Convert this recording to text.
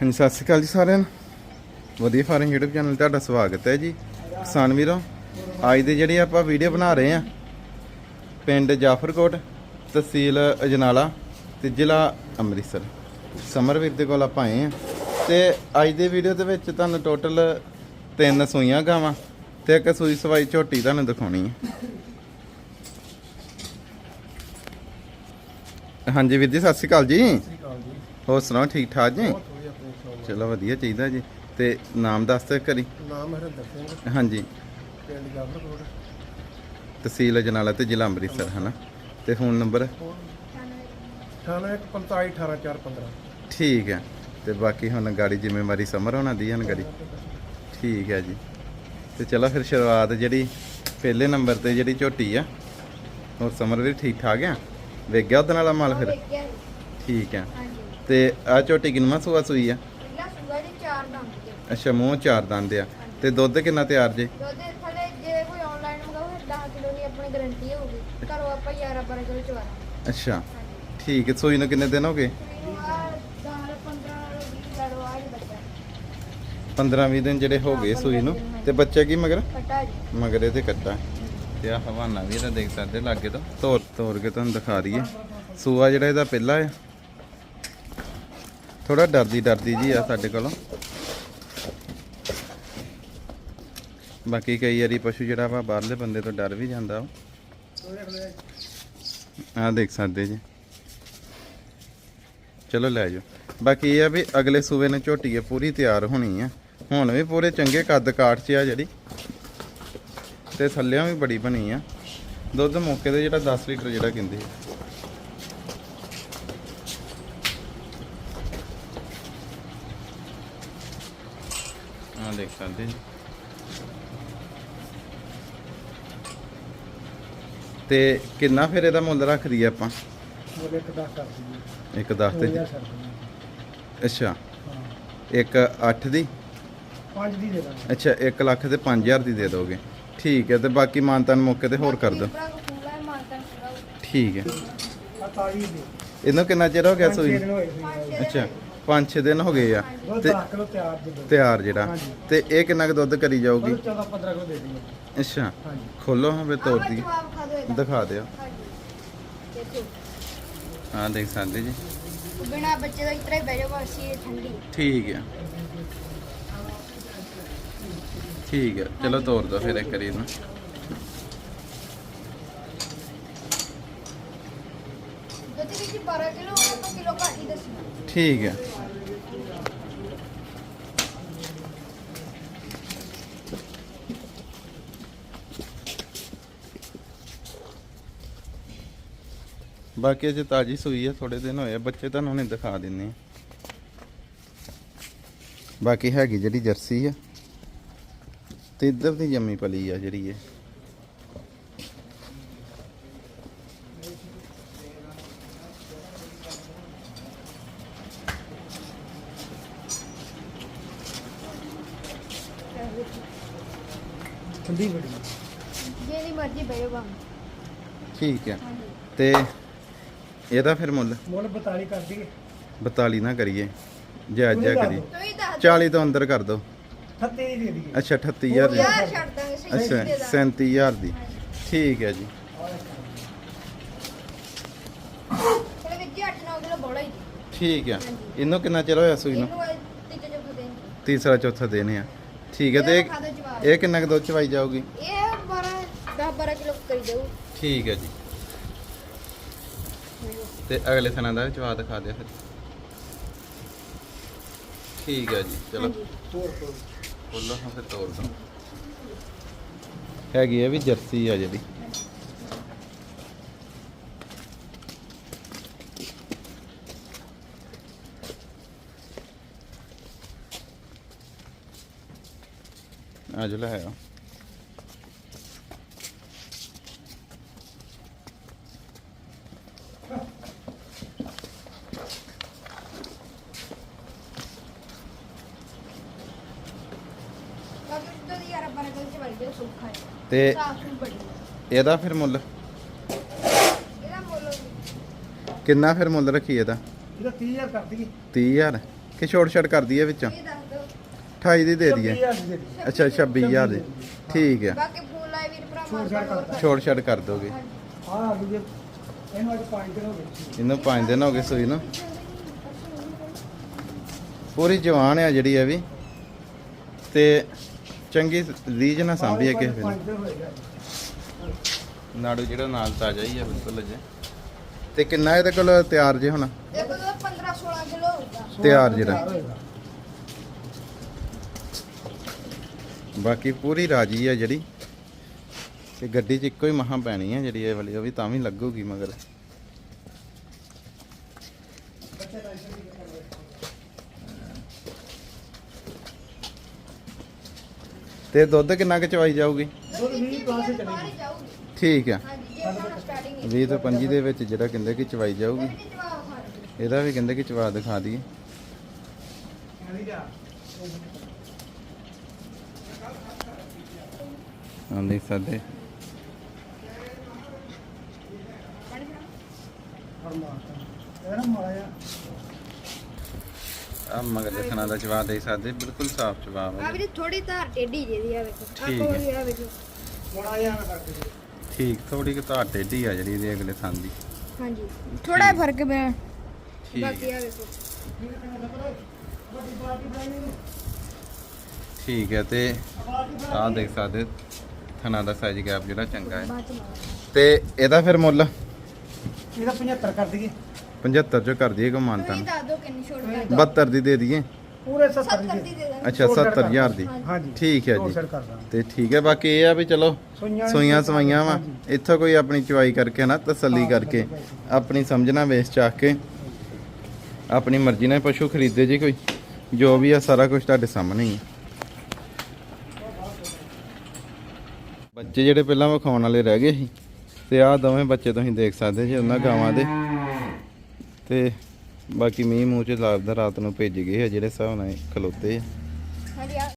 ਹਾਂਜੀ ਸਤਿ ਸ਼੍ਰੀ ਅਕਾਲ ਜੀ ਸਾਰਿਆਂ ਨੂੰ। ਵਧੀਆ ਫਾਰਮ YouTube ਚੈਨਲ ਤੁਹਾਡਾ ਸਵਾਗਤ ਹੈ ਜੀ। ਕਿਸਾਨ ਵੀਰੋ ਅੱਜ ਦੀ ਜਿਹੜੀ ਆਪਾਂ ਵੀਡੀਓ ਬਣਾ ਰਹੇ ਆ ਪਿੰਡ ਜਾਫਰਕੋਟ ਤਹਿਸੀਲ ਅਜਨਾਲਾ ਤੇ ਜ਼ਿਲ੍ਹਾ ਅੰਮ੍ਰਿਤਸਰ। ਸਮਰਵੀਰ ਦੇ ਕੋਲ ਆਪਾਂ ਆਏ ਆ ਤੇ ਅੱਜ ਦੀ ਵੀਡੀਓ ਦੇ ਵਿੱਚ ਤੁਹਾਨੂੰ ਟੋਟਲ ਤਿੰਨ ਸੂਈਆਂ ਗਾਵਾਂ ਤੇ ਇੱਕ ਸੂਈ ਸਵਾਈ ਝੋਟੀ ਤੁਹਾਨੂੰ ਦਿਖਾਉਣੀ ਹੈ। ਹਾਂਜੀ ਵੀਰ ਜੀ ਸਤਿ ਸ਼੍ਰੀ ਅਕਾਲ ਜੀ। ਅਕਾਲ ਜੀ। ਹੋਰ ਸੁਣਾਓ ਠੀਕ ਠਾਕ ਜੀ ਬਹੁਤ ਵਧੀਆ ਆਪਣੇ ਸੁਣਾਓ ਚਲੋ ਵਧੀਆ ਚਾਹੀਦਾ ਜੀ। ਤੇ ਨਾਮ ਦੱਸ ਦਿਓ ਕਰੀ ਨਾਮ ਹਰਿੰਦਰ ਸਿੰਘ। ਹਾਂਜੀ। ਪਿੰਡ ਤਹਿਸੀਲ ਅਜਨਾਲਾ ਤੇ ਜ਼ਿਲ੍ਹਾ ਅੰਮ੍ਰਿਤਸਰ ਹਨਾ? ਤੇ ਫੋਨ ਨੰਬਰ? 9145184415 ਠੀਕ ਹੈ। ਤੇ ਬਾਕੀ ਹੁਣ ਗਾੜੀ ਜ਼ਿੰਮੇਵਾਰੀ ਸਮਰ ਹੋਣਾ ਦੀ ਹਨ ਗਾੜੀ। ਠੀਕ ਹੈ ਜੀ। ਤੇ ਚਲੋ ਫਿਰ ਸ਼ੁਰੂਆਤ ਜਿਹੜੀ ਪਹਿਲੇ ਨੰਬਰ ਤੇ ਜਿਹੜੀ ਝੋਟੀ ਆ ਹੋਰ ਸਮਰ ਵੀ ਠੀਕ ਠਾਕ ਆ? ਵੇਖ ਗਿਆ ਉਹਦੇ ਨਾਲ ਮਾਲ ਫਿਰ? ਠੀਕ ਹੈ। ਹਾਂਜੀ। ਤੇ ਆ ਝੋਟੀ ਕਿੰਨਾ ਸੂਆ ਸੂਈ ਆ ਪਹਿਲਾ ਸੂਆ ਜੀ ਚਾਰ ਦੰਦ ਦੇ ਅੱਛਾ ਮੂੰਹ ਚਾਰ ਦੰਦ ਆ। ਤੇ ਦੁੱਧ ਕਿੰਨਾ ਤਿਆਰ ਜੇ? ਦੁੱਧ ਥਲੇ ਜੇ ਕੋਈ ਆਨਲਾਈਨ ਮੰਗਾਓ ਫਿਰ 10 ਕਿਲੋ ਦੀ ਆਪਣੀ ਗਾਰੰਟੀ ਹੋਊਗੀ। ਘਰੋਂ ਆਪਾਂ 11 12 ਕਿਲੋ ਚਵਾਣਾ ਅੱਛਾ। ਠੀਕ ਹੈ ਸੂਈ ਨੂੰ ਕਿੰਨੇ ਦਿਨ ਹੋ ਗਏ? ਮੈਨੂੰ ਆ 10 15 20 ਲੜੋ ਆ ਜੀ ਬੱਚਾ 15 20 ਦਿਨ ਜਿਹੜੇ ਹੋ ਗਏ ਸੂਈ ਨੂੰ। ਤੇ ਬੱਚੇ ਕੀ ਮਗਰ? ਕਟਾ ਜੀ। ਮਗਰੇ ਤੇ ਕੱਟਾ ਤੇ ਆ ਹਵਾਨਾ ਵੀ ਇਹਦਾ ਦੇਖ ਸਕਦੇ ਲਾਗੇ ਤੋਂ। ਤੋਰ ਤੋਰ ਕੇ ਤੁਹਾਨੂੰ ਦਿਖਾ ਦਈਏ। ਸੂਆ ਜਿਹੜਾ ਇਹਦਾ ਪਹਿਲਾ ਹੈ ਥੋੜਾ ਡਰਦੀ ਡਰਦੀ ਜੀ ਆ ਸਾਡੇ ਕੋਲੋਂ। ਬਾਕੀ ਕਈ ਵਾਰੀ ਪਸ਼ੂ ਜਿਹੜਾ ਵਾ ਬਾਹਰਲੇ ਬੰਦੇ ਤੋਂ ਡਰ ਵੀ ਜਾਂਦਾ ਉਹ। ਆ ਦੇਖ ਸਕਦੇ ਜੀ। ਚਲੋ ਲੈ ਜਾਓ। ਬਾਕੀ ਇਹ ਆ ਵੀ ਅਗਲੇ ਸੂਬੇ ਨੇ ਝੋਟੀ ਪੂਰੀ ਤਿਆਰ ਹੋਣੀ ਆ। ਹੁਣ ਵੀ ਪੂਰੇ ਚੰਗੇ ਕੱਦ ਕਾਠ 'ਚ ਆ ਜਿਹੜੀ। ਤੇ ਥੱਲਿਆਂ ਵੀ ਬੜੀ ਬਣੀ ਆ। ਦੁੱਧ ਮੌਕੇ ਤੇ ਜਿਹੜਾ 10 ਲੀਟਰ ਜਿਹੜਾ ਕਹਿੰਦੇ ਆ। ਦੇਖ ਸਕਦੇ ਜੀ। ਤੇ ਕਿੰਨਾ ਫਿਰ ਇਹਦਾ ਮੁੱਲ ਰੱਖਦੀ ਆ ਆਪਾਂ? ਬੋਲੇ ਇੱਕ ਦਸ ਕਰ ਦਈਏ। ਇੱਕ 10 ਤੇ 2000 ਛੱਡ ਦਿੰਦੇ ਅੱਛਾ। ਇੱਕ 8 ਦੀ? ਪੰਜ ਦੀ ਦੇ ਦਾਂਗੇ। ਅੱਛਾ 1 ਲੱਖ ਤੇ 5000 ਦੀ ਦੇ ਦੋਗੇ। ਠੀਕ ਹੈ ਤੇ ਬਾਕੀ ਮਾਨਤਾਨ ਮੌਕੇ ਤੇ ਹੋਰ ਕਰ ਦੋ। ਠੀਕ ਹੈ। ਇਹਨੂੰ ਕਿੰਨਾ ਚਿਰ ਹੋ ਗਿਆ ਸੂਈ? ਅੱਛਾ। 5-6 ਦਿਨ ਹੋ ਗਏ ਆ। ਤੇ 10 ਕਿਲੋ ਤਿਆਰ ਜਿਹੜਾ। ਹਾਂਜੀ। ਤੇ ਇਹ ਕਿੰਨਾ ਕੁ ਦੁੱਧ ਕਰੀ ਜਾਊਗੀ? 14 15 ਕਿਲੋ ਦੇ ਦਿੰਦੇ ਅੱਛਾ। ਹਾਂਜੀ। ਖੋਲੋ ਹਾਂ ਫਿਰ ਤੋੜ ਦੀ। ਜਵਾਬ ਖਾ ਦੋ ਇਹਦਾ। ਦਿਖਾ ਦਿਓ ਦੇਖੋ। ਹਾਂ ਦੇਖ ਸਕਦੇ ਜੀ। ਬਿਨਾ ਬੱਚੇ ਦਾ ਇਤਰਾ ਹੀ ਬਹਿ ਠੰਡੀ। ਠੀਕ ਹੈ ਠੀਕ ਹੈ ਚਲੋ ਤੋੜ ਦੋ ਫਿਰ ਇੱਕ ਵਾਰੀ ਇਹਨੂੰ। ਦੁੱਧ ਵਿੱਚ 12 ਕਿਲੋ ਆਪਾਂ ਕਿਲੋ ਘੱਟ ਹੀ ਦੱਸਣਾ। ਠੀਕ ਹੈ ਬਾਕੀ ਅਜੇ ਤਾਜੀ ਸੂਈ ਹੈ ਥੋੜੇ ਦਿਨ ਹੋਏ ਆ ਬੱਚੇ ਤੁਹਾਨੂੰ ਹੁਣੇ ਦਿਖਾ ਦਿੰਨੇ ਆ। ਬਾਕੀ ਹੈਗੀ ਜਿਹੜੀ ਜਰਸੀ ਆ ਤੇ ਇੱਧਰ ਦੀ ਜੰਮੀ ਪਲੀ ਆ ਜਿਹੜੀ ਇਹ। ਠੰਡੀ ਬੜੀ। ਜੇ ਦੀ ਮਰਜ਼ੀ ਬਹਿ ਜਾਊਗਾ ਠੀਕ ਹੈ ਤੇ ਇਹਦਾ ਫਿਰ ਮੁੱਲ। ਮੁੱਲ 42 ਕਰ ਦਈਏ। 42 ਨਾ ਕਰੀਏ। ਜਾਇਜ਼ ਜਿਹਾ ਕਰੀ ਤੁਸੀਂ ਦੱਸ 40 ਤੋਂ ਅੰਦਰ ਕਰ ਦੋ। 38 ਦੀ ਦੇ ਦਈਏ। ਅੱਛਾ 38000 ਦੀ। ਯਾਰ ਛੱਡ ਦਾਂਗੇ ਸਹੀ ਅੱਛਾ ਦੇ ਦਾਂਗੇ 37000 ਦੀ। ਠੀਕ ਹੈ ਜੀ। ਚਲੋ ਵਿੱਚ 8-9 ਕਿਲੋ ਬੋਲਾ ਹੀ। ਠੀਕ ਹੈ। ਇਹਨੂੰ ਕਿੰਨਾ ਚਿਰ ਹੋਇਆ ਸੂਈ ਨੂੰ? ਇਹਨੂੰ ਤੀਜੇ ਚੌਥੇ ਦਿਨ ਤੀਸਰਾ ਚੌਥਾ ਦਿਨ ਆ। ਠੀਕ ਹੈ ਤੇ ਇਹ- ਇਹ ਕਿੰਨਾ ਕੁ ਦੁੱਧ ਚਵਾਈ ਜਾਊਗੀ? ਇਹ 12 10 12 ਕਿਲੋ ਕਰੀ ਜਾਊ। ਠੀਕ ਹੈ ਜੀ। ਤੇ ਅਗਲੇ ਥਣਾ ਦਾ ਜਵਾਬ ਦਿਖਾ ਦਿਓ ਫਿਰ। ਠੀਕ ਹੈ ਜੀ ਚਲੋ। ਖੋਲੋ ਹਾਂ ਫਿਰ ਤੋੜ ਦੋ ਹੈਗੀ ਹੈ ਵੀ ਜਰਸੀ ਆ ਜਿਹੜੀ। ਆ ਜੋ ਲੈ ਆਓ ਬਾਕੀ ਦੁੱਧ ਦੀ 11 12 ਕਿਲੋ ਚ ਵੜ ਗਿਆ ਸੁੱਖਾ ਹੈ ਤੇ ਸਾਫ਼ ਸੁਥਰੀ ਬੜੀ ਇਹਦਾ ਫਿਰ ਮੁੱਲ? ਇਹਦਾ ਮੁੱਲ ਕਿੰਨਾ ਫਿਰ ਮੁੱਲ ਰੱਖੀ ਇਹਦਾ? ਇਹਦਾ 30000 ਕਰ ਦਈਏ। 30000 ਕਿ ਛੋਟ ਛੜ ਕਰ ਦਈਏ ਵਿੱਚੋਂ? ਇਹ ਦੱਸ ਦਿਓ। 28 ਦੀ ਦੇ ਦਈਏ। 26000 ਦੀ ਦੇ ਦਈਏ। ਅੱਛਾ 26000 ਦੀ। ਠੀਕ ਆ। ਬਾਕੀ ਫੋਨ ਲਾਏ ਵੀਰ ਭਰਾ। ਛੋਟ ਛੜ ਕਰ ਦੋਗੇ। ਆ ਆ ਜੀ ਇਹਨੂੰ ਅੱਜ 5 ਦਿਨ ਹੋ ਗਏ। ਇਹਨੂੰ 5 ਦਿਨ ਹੋ ਗਏ ਸੂਈ ਨੂੰ? ਪੂਰੀ ਜਵਾਨ ਆ ਜਿਹੜੀ ਇਹ ਵੀ। ਤੇ ਚੰਗੀ ਲੀਜ ਨਾ ਸਾਂਭੀ ਹੈ ਹੋਏਗਾ ਨਾੜੂ ਜਿਹੜਾ ਨਾਲ ਤਾਜ਼ਾ ਹੀ ਆ ਬਿਲਕੁਲ ਅਜੇ। ਤੇ ਕਿੰਨਾ ਇਹਦੇ ਕੋਲ ਤਿਆਰ ਜੇ ਹੁਣ? ਇਹ ਕੋਲ 15 16 ਕਿਲੋ ਹੋਊਗਾ। ਤਿਆਰ ਜਿਹੜਾ। ਬਾਕੀ ਪੂਰੀ ਰਾਜੀ ਆ ਜਿਹੜੀ। ਤੇ ਗੱਡੀ 'ਚ ਇੱਕੋ ਹੀ ਮਹਾਂ ਪੈਣੀ ਆ ਜਿਹੜੀ ਇਹ ਵਾਲੀ ਉਹ ਵੀ ਤਾਂ ਵੀ ਲੱਗੂਗੀ ਮਗਰ। ਤੇ ਦੁੱਧ ਕਿੰਨਾ ਕੁ ਚਵਾਈ ਜਾਊਗੀ? ਦੁੱਧ 20 ਪਲੱਸ ਬਾਹਰ ਚਲੇਗੀ ਹੀ ਜਾਊਗੀ। ਠੀਕ ਆ। ਹਾਂਜੀ ਜੇ ਤਾਂ ਸਟਾਰਟਿੰਗ ਹੈ। 20 ਤੋਂ 25 ਦੇ ਵਿੱਚ ਜਿਹੜਾ ਕਹਿੰਦੇ ਕਿ ਚਵਾਈ ਜਾਊਗੀ। ਇਹਦੇ ਵੀ ਕਹਿੰਦੇ ਕਿ ਚਵਾ ਦਿਖਾ ਦਈਏ। ਜਾ ਆਂਦੀ ਸਾਡੇ ਫਰਮਾਤਾ ਇਹ ਨਾ ਮਾਇਆ ਆ ਮਗਰ ਦੇਖਣਾ ਦਾ ਜਵਾਬ ਦੇ ਸਕਦੇ ਬਿਲਕੁਲ ਸਾਫ਼ ਜਵਾਬ ਆ ਹੈ ਵੀਰੇ ਥੋੜੀ ਧਾਰ ਟੇਢੀ ਜਿਹੀ ਆ ਵੇਖੋ। ਆ ਠੀਕ ਹੈ। ਆ ਵੇਖੋ। ਬੜਾ ਜਿਹਾ ਨਾ ਕਰਕੇ ਦੇ। ਠੀਕ ਥੋੜੀ ਕਿ ਧਾਰ ਟੇਢੀ ਆ ਜਿਹੜੀ ਇਹਦੇ ਅਗਲੇ ਥਾਂ ਦੀ। ਹਾਂਜੀ। ਥੋੜਾ ਜਿਹਾ ਫ਼ਰਕ ਪਿਆ। ਠੀਕ ਬਾਕੀ ਆ ਵੇਖੋ। ਵੱਡੀ ਬਾਲਟੀ ਬਣਾਈ ਨੂੰ ਠੀਕ ਹੈ ਤੇ ਆਹ ਦੇਖ ਸਕਦੇ ਥਣਾ ਦਾ ਸਾਈਜ਼ ਗੈਪ ਜਿਹੜਾ ਚੰਗਾ ਹੈ। ਬਾਅਦ ਚ ਮਾਰਾਂਗੇ। ਤੇ ਇਹਦਾ ਫਿਰ ਮੁੱਲ? ਇਹਦਾ 75 ਕਰ ਦਈਏ। 75 ਚੋਂ ਕਰ ਦਈਏ ਕੋ ਮਾਨਤਾ ਤੁਸੀਂ ਦੱਸ ਦਿਓ ਕਿੰਨੀ ਛੋਟ ਕਰ ਦਿਓ। 72 ਦੀ ਦੇ ਦਈਏ। ਪੂਰੇ 70 70 ਦੀ ਦਾਂਗੇ ਅੱਛਾ 70000 ਦੀ। ਹਾਂਜੀ। ਠੀਕ ਹੈ ਜੀ। ਤੇ ਠੀਕ ਹੈ ਬਾਕੀ ਇਹ ਆ ਵੀ ਚਲੋ ਸੂਈਆਂ ਸਵਾਈਆਂ ਵਾ। ਇੱਥੋਂ ਕੋਈ ਆਪਣੀ ਚੁਆਈ ਕਰਕੇ ਨਾ ਤਸੱਲੀ ਕਰਕੇ। ਆਪਣੀ ਸਮਝਣਾ ਵੇਚ ਚਾਹ ਕੇ ਆਪਣੀ ਮਰਜ਼ੀ ਨਾਲ ਪਸ਼ੂ ਖਰੀਦੇ ਜੀ ਕੋਈ। ਜੋ ਵੀ ਆ ਸਾਰਾ ਕੁਝ ਤੁਹਾਡੇ ਸਾਹਮਣੇ ਹੀ ਹੈ ਬੱਚੇ ਜਿਹੜੇ ਪਹਿਲਾਂ ਵਿਖਾਉਣ ਵਾਲੇ ਰਹਿ ਗਏ ਸੀ ਤੇ ਆਹ ਦੋਵੇਂ ਬੱਚੇ ਤੁਸੀਂ ਦੇਖ ਸਕਦੇ ਜੀ ਉਹਨਾਂ ਗਾਵਾਂ ਦੇ। ਤੇ ਬਾਕੀ ਮੀਂਹ ਮੂੰਹ ਚ ਲੱਗਦਾ ਰਾਤ ਨੂੰ ਭੇਜ ਗਏ ਆ, ਜਿਹੜੇ ਹਿਸਾਬ ਨਾਲ ਇਹ ਖਲੋਤੇ ਆ